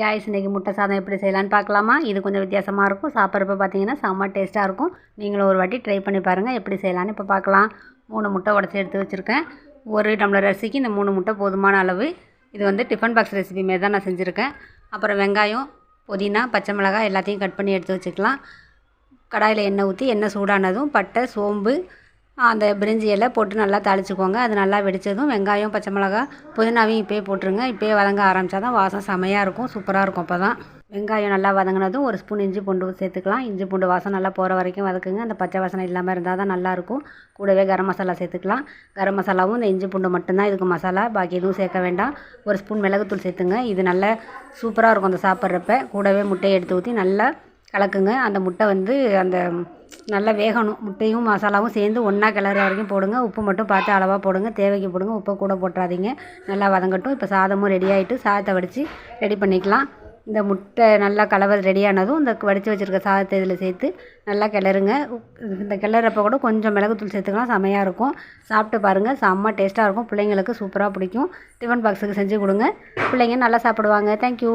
Guys இன்றைக்கி முட்டை சாதம் எப்படி செய்யலான்னு பார்க்கலாமா? இது கொஞ்சம் வித்தியாசமாக இருக்கும். சாப்பிட்றப்ப பார்த்தீங்கன்னா செம்ம டேஸ்ட்டாக இருக்கும். நீங்களும் ஒரு வாட்டி ட்ரை பண்ணி பாருங்கள் எப்படி செய்யலான்னு இப்போ பார்க்கலாம். மூணு முட்டை உடச்சி எடுத்து வச்சுருக்கேன். ஒரு டம்ளர் அரிசிக்கு இந்த மூணு முட்டை போதுமான அளவு. இது வந்து டிஃபன் பாக்ஸ் ரெசிபி மாரி தான் நான் செஞ்சுருக்கேன். அப்புறம் வெங்காயம் புதினா பச்சை மிளகாய் எல்லாத்தையும் கட் பண்ணி எடுத்து வச்சுக்கலாம். கடாயில் எண்ணெய் ஊற்றி எண்ணெய் சூடானதும் பட்டை சோம்பு அந்த பிரிஞ்சி இலை போட்டு நல்லா தாளிச்சுக்கோங்க. அது நல்லா வெடித்ததும் வெங்காயம் பச்சை மிளகா புதினாவையும் இப்போயே போட்டுருங்க. இப்போயே வதங்க ஆரம்பித்தா தான் வாசம் செமையாக இருக்கும் சூப்பராக இருக்கும் அப்போ தான் வெங்காயம் நல்லா வதங்கினதும் ஒரு ஸ்பூன் இஞ்சி பூண்டு சேர்த்துக்கலாம். இஞ்சி பூண்டு வாசம் நல்லா போகிற வரைக்கும் வதக்குங்க. அந்த பச்சை வாசனை இல்லாமல் இருந்தால் தான் நல்லாயிருக்கும் கூடவே கரம் மசாலா சேர்த்துக்கலாம். கரம் மசாலாவும் இந்த இஞ்சி பூண்டு மட்டும்தான் இதுக்கு மசாலா. பாக்கி எதுவும் சேர்க்க வேண்டாம். ஒரு ஸ்பூன் மிளகுத்தூள் சேர்த்துங்க. இது நல்லா சூப்பராக இருக்கும் அந்த சாப்பிட்றப்ப. கூடவே முட்டையை எடுத்து ஊற்றி நல்லா கலக்குங்க. அந்த முட்டை வந்து அந்த நல்லா வேகணும். முட்டையும் மசாலாவும் சேர்ந்து ஒன்றா கிளற வரைக்கும் போடுங்க. உப்பு மட்டும் பார்த்து அளவாக போடுங்க. தேவைக்கு போடுங்க. உப்பை கூட போட்டுறாதீங்க. நல்லா வதங்கட்டும். இப்போ சாதமும் ரெடி ஆகிட்டு சாதத்தை வடித்து ரெடி பண்ணிக்கலாம். இந்த முட்டை நல்லா கலவர் ரெடியானதும் இந்த வடித்து வச்சுருக்க சாதத்தை இதில் சேர்த்து நல்லா கிளறுங்க. இந்த கிளறப்போ கூட கொஞ்சம் மிளகுத்தூள் சேர்த்துக்கலாம். செமையாக இருக்கும். சாப்பிட்டு பாருங்கள் செம்ம டேஸ்ட்டாக இருக்கும். பிள்ளைங்களுக்கு சூப்பராக பிடிக்கும். டிஃபன் பாக்ஸுக்கு செஞ்சு கொடுங்க. பிள்ளைங்க நல்லா சாப்பிடுவாங்க. தேங்க்யூ